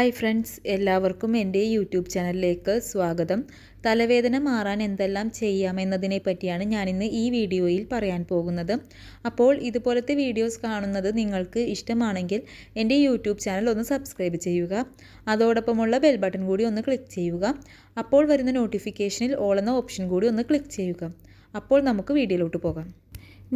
Hi friends എല്ലാവർക്കും എന്റെ YouTube ചാനലിലേക്ക് സ്വാഗതം. തലവേദന മാറാൻ എന്തെല്ലാം ചെയ്യാമെന്നതിനെ പറ്റിയാണ് ഞാനിന്ന് ഈ വീഡിയോയിൽ പറയാൻ പോകുന്നത്. അപ്പോൾ ഇതുപോലത്തെ വീഡിയോസ് കാണുന്നത് നിങ്ങൾക്ക് ഇഷ്ടമാണെങ്കിൽ എന്റെ യൂട്യൂബ് ചാനൽ ഒന്ന് സബ്സ്ക്രൈബ് ചെയ്യുക. അതോടൊപ്പമുള്ള ബെൽ ബട്ടൺ കൂടി ഒന്ന് ക്ലിക്ക് ചെയ്യുക. അപ്പോൾ വരുന്ന നോട്ടിഫിക്കേഷനിൽ ഓൾ എന്ന ഓപ്ഷൻ കൂടി ഒന്ന് ക്ലിക്ക് ചെയ്യുക. അപ്പോൾ നമുക്ക് വീഡിയോയിലോട്ട് പോകാം.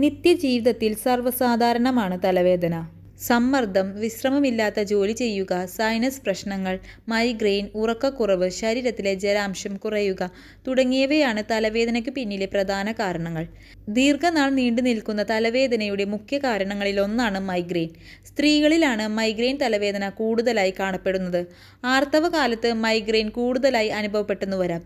നിത്യജീവിതത്തിൽ സർവസാധാരണമാണ് തലവേദന. സമ്മർദ്ദം വിശ്രമമില്ലാത്ത ജോലി ചെയ്യുക സൈനസ് പ്രശ്നങ്ങൾ മൈഗ്രെയിൻ ഉറക്കക്കുറവ് ശരീരത്തിലെ ജലാംശം കുറയുക തുടങ്ങിയവയാണ് തലവേദനയ്ക്ക് പിന്നിലെ പ്രധാന കാരണങ്ങൾ. ദീർഘനാൾ നീണ്ടു നിൽക്കുന്ന തലവേദനയുടെ മുഖ്യ കാരണങ്ങളിൽ ഒന്നാണ് മൈഗ്രെയിൻ സ്ത്രീകളിലാണ് മൈഗ്രെയിൻ തലവേദന കൂടുതലായി കാണപ്പെടുന്നത്. ആർത്തവ കാലത്ത് മൈഗ്രെയിൻ കൂടുതലായി അനുഭവപ്പെട്ടെന്നു വരാം.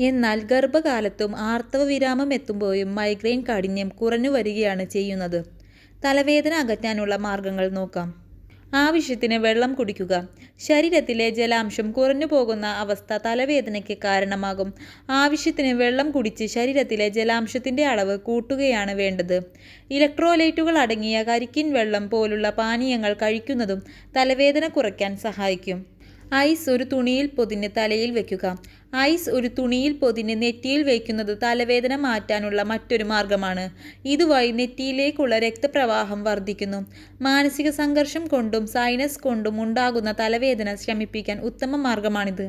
എന്നാൽ ഗർഭകാലത്തും ആർത്തവ വിരാമം എത്തുമ്പോഴും മൈഗ്രെയിൻ കാഠിന്യം കുറഞ്ഞു വരികയാണ് ചെയ്യുന്നത്. തലവേദന അകറ്റാനുള്ള മാർഗങ്ങൾ നോക്കാം. ആവശ്യത്തിന് വെള്ളം കുടിക്കുക. ശരീരത്തിലെ ജലാംശം കുറഞ്ഞു പോകുന്ന അവസ്ഥ തലവേദനയ്ക്ക് കാരണമാകും. ആവശ്യത്തിന് വെള്ളം കുടിച്ച് ശരീരത്തിലെ ജലാംശത്തിന്റെ അളവ് കൂട്ടുകയാണ് വേണ്ടത്. ഇലക്ട്രോലൈറ്റുകൾ അടങ്ങിയ കരിക്കിൻ വെള്ളം പോലുള്ള പാനീയങ്ങൾ കഴിക്കുന്നതും തലവേദന കുറയ്ക്കാൻ സഹായിക്കും. ഐസ് ഒരു തുണിയിൽ പൊതിഞ്ഞ് തലയിൽ വയ്ക്കുക ഐസ് ഒരു തുണിയിൽ പൊതിഞ്ഞ് നെറ്റിയിൽ വയ്ക്കുന്നത് തലവേദന മാറ്റാനുള്ള മറ്റൊരു മാർഗമാണ്. ഇതുവഴി നെറ്റിയിലേക്കുള്ള രക്തപ്രവാഹം വർദ്ധിക്കുന്നു. മാനസിക സംഘർഷം കൊണ്ടും സൈനസ് കൊണ്ടും ഉണ്ടാകുന്ന തലവേദന ശമിപ്പിക്കാൻ ഉത്തമ മാർഗമാണിത്.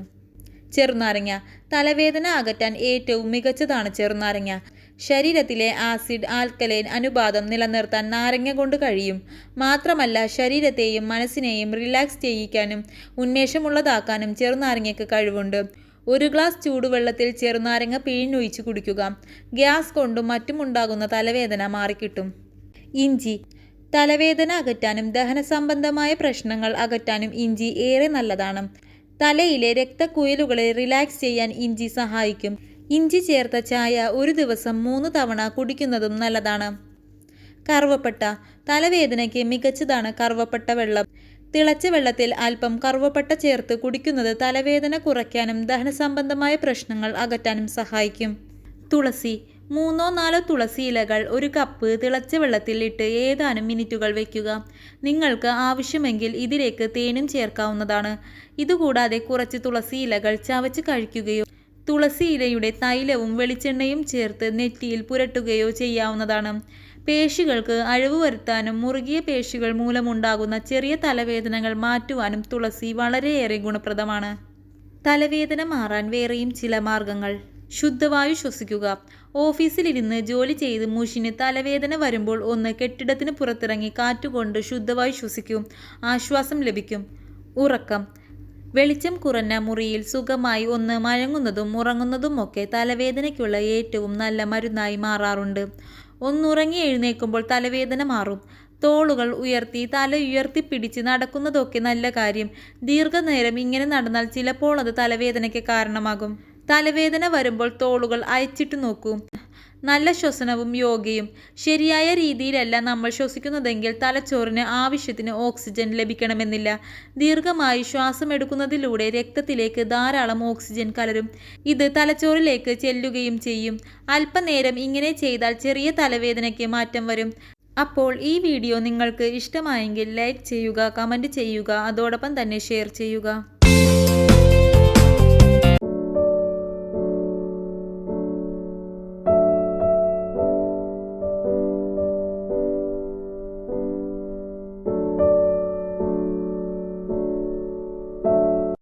ചെറുനാരങ്ങ. തലവേദന അകറ്റാൻ ഏറ്റവും മികച്ചതാണ് ചെറുനാരങ്ങ. ശരീരത്തിലെ ആസിഡ് ആൽക്കലൈൻ അനുപാതം നിലനിർത്താൻ നാരങ്ങ കൊണ്ട് കഴിയും. മാത്രമല്ല ശരീരത്തെയും മനസ്സിനെയും റിലാക്സ് ചെയ്യിക്കാനും ഉന്മേഷമുള്ളതാക്കാനും ചെറുനാരങ്ങയ്ക്ക് കഴിവുണ്ട്. ഒരു ഗ്ലാസ് ചൂടുവെള്ളത്തിൽ ചെറുനാരങ്ങ പിഴിഞ്ഞൊഴിച്ച് കുടിക്കുക. ഗ്യാസ് കൊണ്ടും മറ്റും ഉണ്ടാകുന്ന തലവേദന മാറിക്കിട്ടും. ഇഞ്ചി. തലവേദന അകറ്റാനും ദഹന സംബന്ധമായ പ്രശ്നങ്ങൾ അകറ്റാനും ഇഞ്ചി ഏറെ നല്ലതാണ്. തലയിലെ രക്തക്കുഴലുകളെ റിലാക്സ് ചെയ്യാൻ ഇഞ്ചി സഹായിക്കും. ഇഞ്ചി ചേർത്ത ചായ ഒരു ദിവസം മൂന്ന് തവണ കുടിക്കുന്നതും നല്ലതാണ്. കറുവപ്പട്ട. തലവേദനയ്ക്ക് മികച്ചതാണ് കറുവപ്പട്ട വെള്ളം. തിളച്ച വെള്ളത്തിൽ അല്പം കറുവപ്പട്ട ചേർത്ത് കുടിക്കുന്നത് തലവേദന കുറയ്ക്കാനും ദഹന സംബന്ധമായ പ്രശ്നങ്ങൾ അകറ്റാനും സഹായിക്കും. തുളസി. മൂന്നോ നാലോ തുളസി ഇലകൾ ഒരു കപ്പ് തിളച്ച വെള്ളത്തിൽ ഇട്ട് ഏതാനും മിനിറ്റുകൾ വയ്ക്കുക നിങ്ങൾക്ക് ആവശ്യമെങ്കിൽ ഇതിലേക്ക് തേനും ചേർക്കാവുന്നതാണ്. ഇതുകൂടാതെ കുറച്ച് തുളസി ഇലകൾ ചവച്ച് കഴിക്കുകയോ തുളസി ഇലയുടെ തൈലവും വെളിച്ചെണ്ണയും ചേർത്ത് നെറ്റിയിൽ പുരട്ടുകയോ ചെയ്യാവുന്നതാണ്. പേശികൾക്ക് അഴിവ് വരുത്താനും മുറുകിയ പേശികൾ മൂലമുണ്ടാകുന്ന ചെറിയ തലവേദനകൾ മാറ്റുവാനും തുളസി വളരെയേറെ ഗുണപ്രദമാണ്. തലവേദന മാറാൻ വേറെയും ചില മാർഗങ്ങൾ. ശുദ്ധവായു ശ്വസിക്കുക. ഓഫീസിലിരുന്ന് ജോലി ചെയ്ത് മുഷിന് തലവേദന വരുമ്പോൾ ഒന്ന് കെട്ടിടത്തിന് പുറത്തിറങ്ങി കാറ്റുകൊണ്ട് ശുദ്ധവായു ശ്വസിക്കും. ആശ്വാസം ലഭിക്കും. ഉറക്കം. വെളിച്ചം കുറഞ്ഞ മുറിയിൽ സുഖമായി ഒന്ന് മഴങ്ങുന്നതും ഉറങ്ങുന്നതുമൊക്കെ തലവേദനയ്ക്കുള്ള ഏറ്റവും നല്ല മരുന്നായി മാറാറുണ്ട്. ഒന്നുറങ്ങി എഴുന്നേൽക്കുമ്പോൾ തലവേദന മാറും. തോളുകൾ ഉയർത്തി തല ഉയർത്തിപ്പിടിച്ച് നടക്കുന്നതൊക്കെ നല്ല കാര്യം. ദീർഘനേരം ഇങ്ങനെ നടന്നാൽ ചിലപ്പോൾ അത് തലവേദനയ്ക്ക് കാരണമാകും. തലവേദന വരുമ്പോൾ തോളുകൾ അയച്ചിട്ട് നോക്കൂ. നല്ല ശ്വസനവും യോഗയും. ശരിയായ രീതിയിലല്ല നമ്മൾ ശ്വസിക്കുന്നതെങ്കിൽ തലച്ചോറിന് ആവശ്യത്തിന് ഓക്സിജൻ ലഭിക്കണമെന്നില്ല. ദീർഘമായി ശ്വാസം എടുക്കുന്നതിലൂടെ രക്തത്തിലേക്ക് ധാരാളം ഓക്സിജൻ കലരും. ഇത് തലച്ചോറിലേക്ക് ചെല്ലുകയും ചെയ്യും. അല്പനേരം ഇങ്ങനെ ചെയ്താൽ ചെറിയ തലവേദനയ്ക്ക് മാറ്റം വരും. അപ്പോൾ ഈ വീഡിയോ നിങ്ങൾക്ക് ഇഷ്ടമായെങ്കിൽ ലൈക്ക് ചെയ്യുക കമന്റ് ചെയ്യുക അതോടൊപ്പം തന്നെ ഷെയർ ചെയ്യുക.